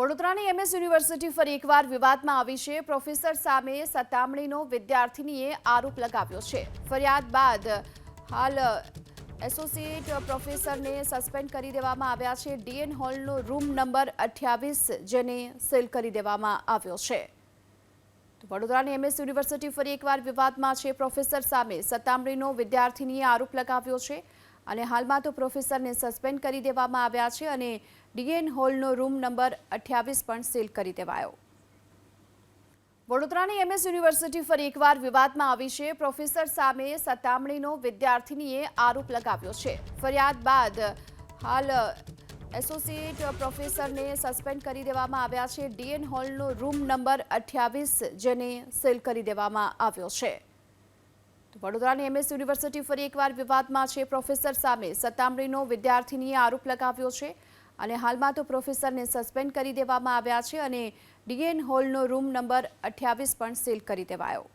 વડોદરાની MS university ફરી એકવાર વિવાદમાં આવી છે. પ્રોફેસર સામે સતામણીનો વિદ્યાર્થીનીએ આરોપ લગાવ્યો છે. ફરિયાદ બાદ હાલ એસોસિએટ પ્રોફેસરને સસ્પેન્ડ કરી દેવામાં આવ્યા છે. ડીએન હોલનો રૂમ નંબર અઠ્યાવીસ, જેને સીલ કરી દેવામાં આવ્યો છે. વડોદરાની એમએસ યુનિવર્સિટી ફરી એકવાર વિવાદમાં છે. પ્રોફેસર સામે સતામણીનો વિદ્યાર્થીનીએ આરોપ લગાવ્યો છે. અને હાલમાં તો પ્રોફેસરને સસ્પેન્ડ કરી દેવામાં આવ્યા છે અને ડીએન હોલનો રૂમ નંબર અઠ્યાવીસ પણ સીલ કરી દેવાયો. વડોદરાની એમએસ યુનિવર્સિટી ફરી એકવાર વિવાદમાં આવી છે. પ્રોફેસર સામે સતામણીનો વિદ્યાર્થીનીએ આરોપ લગાવ્યો છે. ફરિયાદ બાદ હાલ એસોસિએટ પ્રોફેસરને સસ્પેન્ડ કરી દેવામાં આવ્યા છે. ડીએન હોલનો રૂમ નંબર અઠ્યાવીસ જેને સીલ કરી દેવામાં આવ્યો છે. વડોદરાની એમએસ યુનિવર્સિટી ફરી એકવાર વિવાદમાં છે. પ્રોફેસર સામે સતામણીનો વિદ્યાર્થીનીએ આરોપ લગાવ્યો છે અને હાલમાં તો પ્રોફેસરને સસ્પેન્ડ કરી દેવામાં આવ્યા છે અને ડીએન હોલનો રૂમ નંબર અઠ્યાવીસ પણ સીલ કરી દેવાયો.